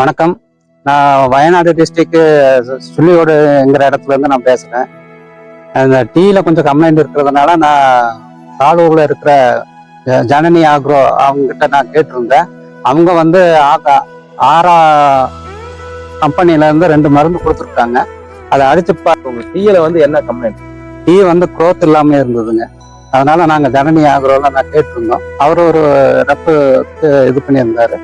வணக்கம். நான் வயநாடு டிஸ்ட்ரிக்ட் சுள்ளியோடுங்கிற இடத்துல இருந்து நான் பேசுகிறேன் அந்த டீயில் கொஞ்சம் கம்ப்ளைண்ட் இருக்கிறதுனால நான் தாளூரில் இருக்கிற ஜனனி ஆக்ரோ அவங்ககிட்ட நான் கேட்டிருந்தேன். அவங்க வந்து ஆகா ஆரா கம்பெனில இருந்து ரெண்டு மருந்து கொடுத்துருக்காங்க. அதை அடிச்சு பா உங்க டீயில வந்து என்ன கம்ப்ளைண்ட் டீ வந்து க்ரோத் இல்லாமல் இருந்ததுங்க. அதனால நாங்கள் ஜனனி ஆக்ரோல நான் கேட்டிருந்தோம். அவர் ஒரு ரெப்பு இது பண்ணியிருந்தாரு.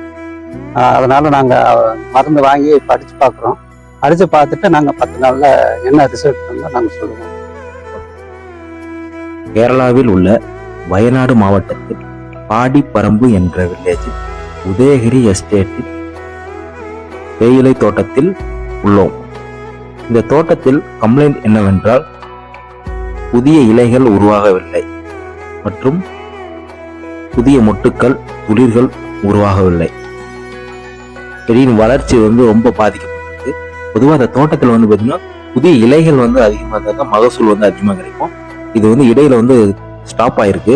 அதனால நாங்கள் மருந்து வாங்கி படித்து அடிச்சு பார்க்குறோம் அடிச்சு பார்த்துட்டு நாங்கள் பத்து நாளில் என்ன ரிசல்ட் வந்தால் நாங்கள் சொல்லுவோம். கேரளாவில் உள்ள வயநாடு மாவட்டத்தில் பாடிப்பரம்பு என்ற வில்லேஜில் உதயகிரி எஸ்டேட்டில் தேயிலை தோட்டத்தில் உள்ளோம். இந்த தோட்டத்தில் கம்ப்ளைண்ட் என்னவென்றால் புதிய இலைகள் உருவாகவில்லை மற்றும் புதிய மொட்டுக்கள் துளிர்கள் உருவாகவில்லை. செடியின் வளர்ச்சி வந்து ரொம்ப பாதிக்கப்படுது பொதுவாக அந்த தோட்டத்தில் வந்து பார்த்தீங்கன்னா புதிய இலைகள் வந்து அதிகமாக இருந்தாக்கா மகசூல் வந்து அதிகமாக கிடைக்கும். இது வந்து இடையில வந்து ஸ்டாப் ஆயிருக்கு.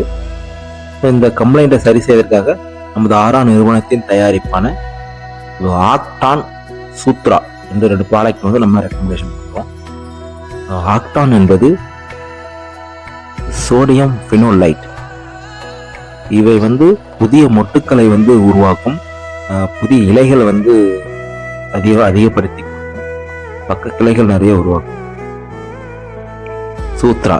இந்த கம்ப்ளைண்ட்டை சரி செய்வதற்காக நமது ஆறாம் நிறுவனத்தின் தயாரிப்பான ஆக்டான் சூத்ரா என்ற ரெண்டு ப்ராடக்ட் வந்து நம்ம ரெக்கமெண்டேஷன் பண்ணுறோம் ஆக்டான் என்பது சோடியம் ஃபினோலைட் இவை வந்து புதிய மொட்டுக்களை வந்து உருவாக்கும் புதிய இலைகள் வந்து அதிக அதிகப்படுத்தி கொடுக்கும். பக்க கிளைகள் நிறைய உருவாக்கும். சூத்ரா.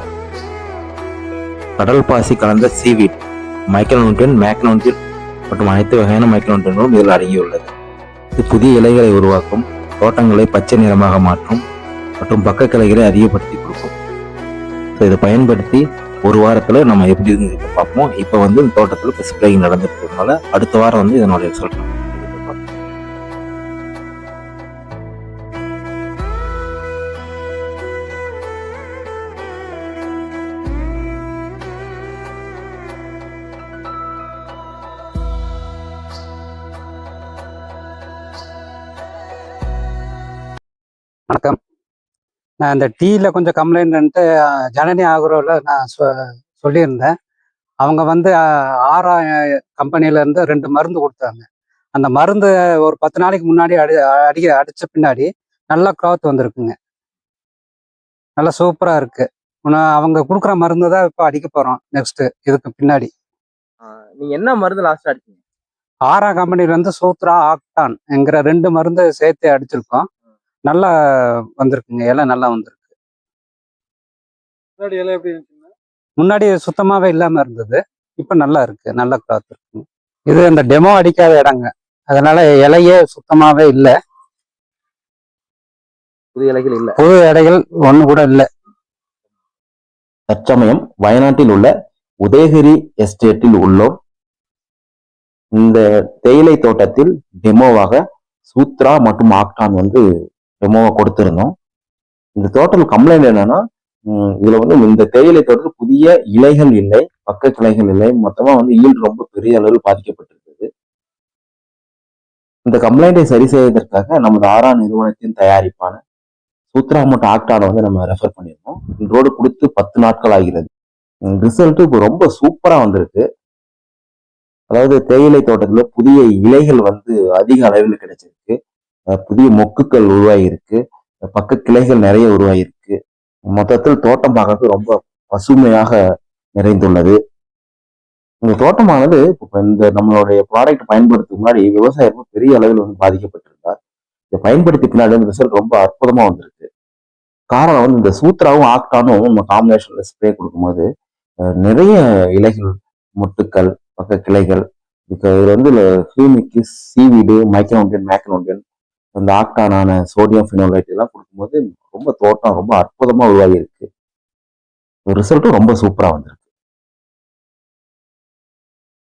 கடல் பாசி கலந்த சீவீட் மைக்ரோநியூட்ரியன் மேக்னோன்டியன் மற்றும் அனைத்து வகையான மைக்ரோநியூட்ரியன்களும் இதில் அடங்கியுள்ளது. இது புதிய இலைகளை உருவாக்கும் தோட்டங்களை பச்சை நிறமாக மாற்றும் மற்றும் பக்க கிளைகளை அதிகப்படுத்தி கொடுக்கும். ஸோ இதை பயன்படுத்தி ஒரு வாரத்தில் நம்ம எப்படி இருந்து பார்ப்போம். இப்போ வந்து இந்த தோட்டத்தில் இப்போ ஸ்ப்ரேயிங் நடந்துட்டு இருக்கிறதுனால அடுத்த வாரம் வந்து இதனுடைய ரிசல்ட் வணக்கம். நான் இந்த டீயில் கொஞ்சம் கம்ப்ளைண்ட்டு ஜனனி ஆகுரோவில் நான் சொ சொல்லியிருந்தேன். அவங்க வந்து ஆரா கம்பெனில இருந்து ரெண்டு மருந்து கொடுத்தாங்க. அந்த மருந்து ஒரு பத்து நாளைக்கு முன்னாடி அடி அடிக்க அடித்த பின்னாடி நல்லா க்ராத் வந்திருக்குங்க. நல்லா சூப்பராக இருக்கு. இன்னும் அவங்க கொடுக்குற மருந்து தான் இப்போ அடிக்க போகிறோம் நெக்ஸ்ட்டு இதுக்கு பின்னாடி. நீங்க என்ன மருந்து லாஸ்ட் அடிச்சீங்க? ஆரா கம்பெனிலேருந்து சூத்ரா ஆக்டான் என்கிற ரெண்டு மருந்து சேர்த்து அடிச்சிருக்கோம். நல்லா வந்திருக்குங்க இலை நல்லா வந்திருக்கு. முன்னாடி எல்லாம் எப்படி இருந்துச்சுன்னா முன்னாடி சுத்தமாவே இல்லாம இருந்தது இப்ப நல்லா இருக்கு நல்லா கிளாத் இருக்கு. இது இந்த டெமோ அடிக்காத இடங்க அதனால இலையே சுத்தமாவே இல்ல. புதிய இலைகள் இல்ல. புது இலைகள் ஒண்ணு கூட இல்ல. தற்சமயம் வயநாட்டில் உள்ள உதயகிரி எஸ்டேட்டில் உள்ளோம். இந்த தேயிலை தோட்டத்தில் டெமோவாக சூத்ரா மற்றும் ஆக்டான் வந்து டெமோவா கொடுத்திருந்தோம். இந்த தோட்டத்தில் கம்ப்ளைண்ட் என்னன்னா இதுல வந்து இந்த தேயிலை தோட்டத்தில் புதிய இலைகள் இல்லை பக்க கிளைகள் இல்லை மொத்தமா வந்து ஈல்டு ரொம்ப பெரிய அளவில் பாதிக்கப்பட்டிருக்குது இந்த கம்ப்ளைண்டை சரி செய்வதற்காக நமது ஆரா நிறுவனத்தின் தயாரிப்பான சூத்ரா மற்றும் வந்து நம்ம ரெஃபர் பண்ணியிருக்கோம் ரோடு கொடுத்து பத்து நாட்கள் ஆகிறது. ரிசல்ட் இப்போ ரொம்ப சூப்பரா வந்திருக்கு. அதாவது தேயிலை தோட்டத்துல புதிய இலைகள் வந்து அதிக அளவில் கிடைச்சிருக்கு. புதிய மொக்குகள் உருவாகியிருக்கு. பக்க கிளைகள் நிறைய உருவாகியிருக்கு. மொத்தத்தில் தோட்டம் பார்க்கறது ரொம்ப பசுமையாக நிறைந்துள்ளது. இந்த தோட்டமானது இப்போ இந்த நம்மளுடைய ப்ராடக்ட் பயன்படுத்தும் முன்னாடி விவசாயம் பெரிய அளவில் வந்து பாதிக்கப்பட்டிருந்தார். இதை பயன்படுத்தி பின்னாடி வந்து ரிசல்ட் ரொம்ப அற்புதமாக வந்திருக்கு. காரணம் வந்து இந்த சூத்ராவும் ஆக்டானும் நம்ம காம்பினேஷன்ல ஸ்ப்ரே கொடுக்கும்போது நிறைய இலைகள் மொட்டுக்கள் பக்க கிளைகள் இதுக்கு இது வந்து ஹியூமிக்கு சீவீடு மைக்ரோண்டியன் மேக்ரோண்டியன் அந்த ஆக்டானான சோடியம் ஃபினோலைட் எல்லாம் கொடுக்கும்போது ரொம்ப தோட்டம் ரொம்ப அற்புதமாக உருவாகி இருக்கு. ரிசல்ட்டும் ரொம்ப சூப்பராக வந்திருக்கு.